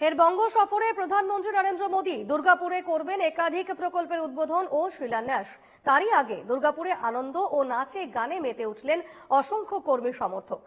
ফের বঙ্গ সফরে প্রধানমন্ত্রী নরেন্দ্র মোদী দুর্গাপুরে করবেন একাধিক প্রকল্পের উদ্বোধন ও শিলান্যাস। তারই আগে দুর্গাপুরে আনন্দ ও নাচে গানে মেতে উঠলেন অসংখ্য কর্মী সমর্থক।